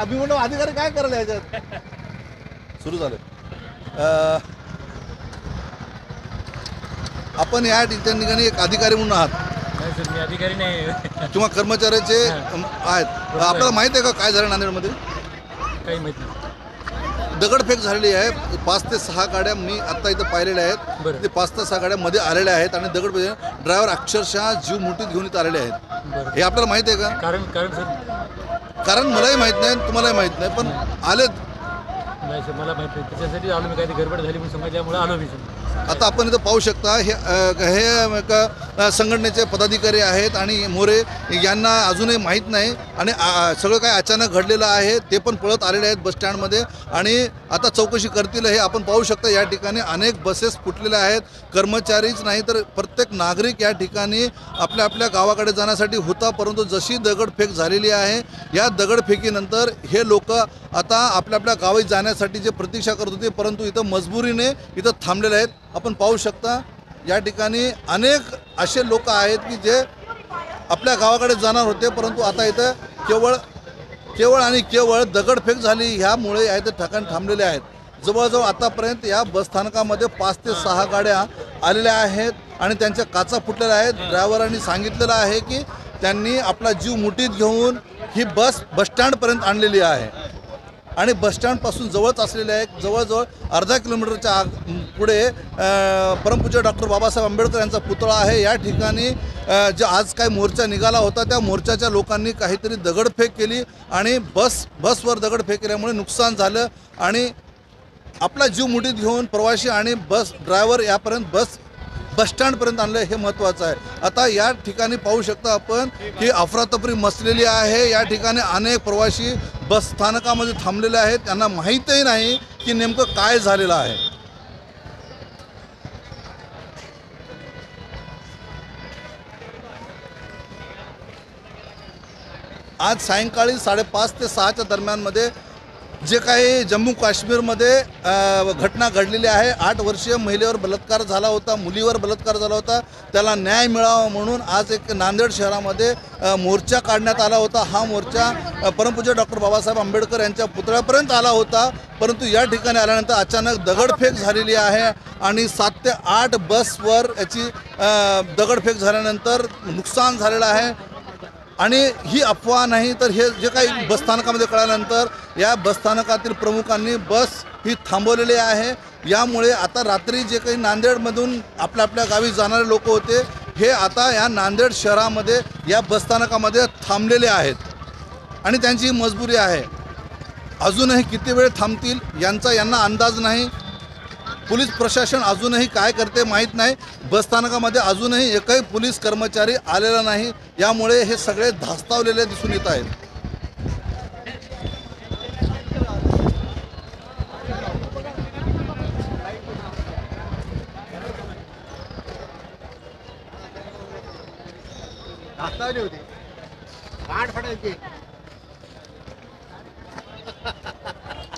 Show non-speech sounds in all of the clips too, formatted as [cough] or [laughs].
अभिमन्यू अधिकारी काय करायला याच्यात? सुरू झालं. आपण या ठिकाणी एक अधिकारी म्हणून आहात. अधिकारी नाही. किंवा कर्मचाऱ्याचे आहेत. आपल्याला माहीत आहे का काय झालं नांदेडमध्ये? काही माहीत नाही. दगडफेक झालेली आहे. पाच ते सहा गाड्या मी आता इथं पाहिलेल्या आहेत. ते पाच ते सहा गाड्या मध्ये आलेल्या आहेत आणि दगडफेक ड्रायव्हर अक्षरशः जीव मुठीत घेऊन इथं आलेले आहेत. हे आपल्याला माहिती आहे का? कारण कारण सर कारण मलाही माहीत नाही तुम्हालाही माहीत नाही पण आलेत. नाही सर मला माहीत नाही. त्याच्यासाठी आलो मी काहीतरी गडबड झाली म्हणून समजल्यामुळे आलो मी सर. आता आपण इथं पाहू शकता हे अ, हे अ, संघटनेचे पदाधिकारी आहेत आणि मोरे यांना अजूनही माहीत नाही आणि सगळं काय अचानक घडलेलं आहे ते पण पळत आलेले आहेत बसस्टँडमध्ये आणि आता चौकशी करतील हे आपण पाहू शकता या ठिकाणी अनेक बसेस फुटलेल्या आहेत. कर्मचारीच नाही तर प्रत्येक नागरिक या ठिकाणी आपल्या आपल्या गावाकडे जाण्यासाठी होता परंतु जशी दगडफेक झालेली आहे या दगडफेकीनंतर हे लोक आता आपल्या आपल्या गावी जाण्यासाठी जे प्रतीक्षा करत होते परंतु इथं मजबुरीने इथं थांबलेले आहेत. आपण पाहू शकता या ठिकाणी अनेक असे लोक आहेत की जे आपल्या गावाकडे जाणार होते परंतु आता इथं केवळ केवळ आणि केवळ दगडफेक झाली ह्यामुळे या इथं ठिकाण थांबलेले आहेत. जवळजवळ आतापर्यंत या बसस्थानकामध्ये पाच ते सहा गाड्या आलेल्या आहेत आणि त्यांच्या काचा फुटलेल्या आहेत. ड्रायव्हरांनी सांगितलेलं आहे की त्यांनी आपला जीव मुठीत घेऊन ही बस बसस्टँडपर्यंत आणलेली आहे. आणि बसस्टँडपासून जवळच असलेल्या एक जवळजवळ अर्धा किलोमीटरच्या आग पुढे परमपूज्य डॉक्टर बाबासाहेब आंबेडकर यांचा पुतळा आहे. या ठिकाणी जे आज काय मोर्चा निघाला होता त्या मोर्चाच्या लोकांनी काहीतरी दगडफेक केली आणि बस बसवर दगडफेक केल्यामुळे नुकसान झालं आणि आपला जीव मुठीत घेऊन प्रवासी आणि बस ड्रायव्हर यापर्यंत बस बसस्टँडपर्यंत आणलं हे महत्त्वाचं आहे. आता या ठिकाणी पाहू शकता आपण की अफरातफरी मसलेली आहे. या ठिकाणी अनेक प्रवासी बस स्थानकामध्ये थांबलेले आहेत. त्यांना माहीतही नाही की नेमकं काय झालेलं आहे. आज सायंकाळी साडेपाच ते सहाच्या दरम्यानमध्ये जे काही जम्मू काश्मीरमध्ये घटना घडलेली आहे. आठ वर्षीय महिलेवर बलात्कार झाला होता मुलीवर बलात्कार झाला होता. त्याला न्याय मिळावा म्हणून आज एक नांदेड शहरामध्ये मोर्चा काढण्यात आला होता. हा मोर्चा परमपूज्य डॉक्टर बाबासाहेब आंबेडकर यांच्या पुतळ्यापर्यंत आला होता. परंतु या ठिकाणी आल्यानंतर अचानक दगडफेक झालेली आहे आणि सात ते आठ बसवर याची दगडफेक झाल्यानंतर नुकसान झालेलं आहे. आणि ही अफवा नाही तर हे जे काही बसस्थानकामध्ये कळल्यानंतर या बसस्थानकातील प्रमुखांनी बस ही थांबवलेली आहे. यामुळे आता रात्री जे काही नांदेडमधून आपल्या आपल्या गावी जाणारे लोक होते हे आता या नांदेड शहरामध्ये या बसस्थानकामध्ये थांबलेले आहेत. आणि त्यांची मजबुरी आहे. अजूनही किती वेळ थांबतील यांचा यांना अंदाज नाही. पोलीस प्रशासन अजूनही काय करते माहीत नाही. बसस्थानकामध्ये अजूनही एकही पोलीस कर्मचारी आलेला नाही. यामुळे हे सगळे धास्तावलेले दिसून येत आहेत.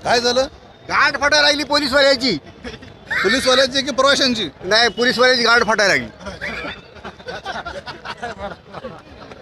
काय झालं? गाठ फाटायला लागली पोलीसवाल्याची. पोलीसवाल्याची की प्रवाशांची? नाही पोलीसवाल्याची गाठ फाटायला लागली. [laughs]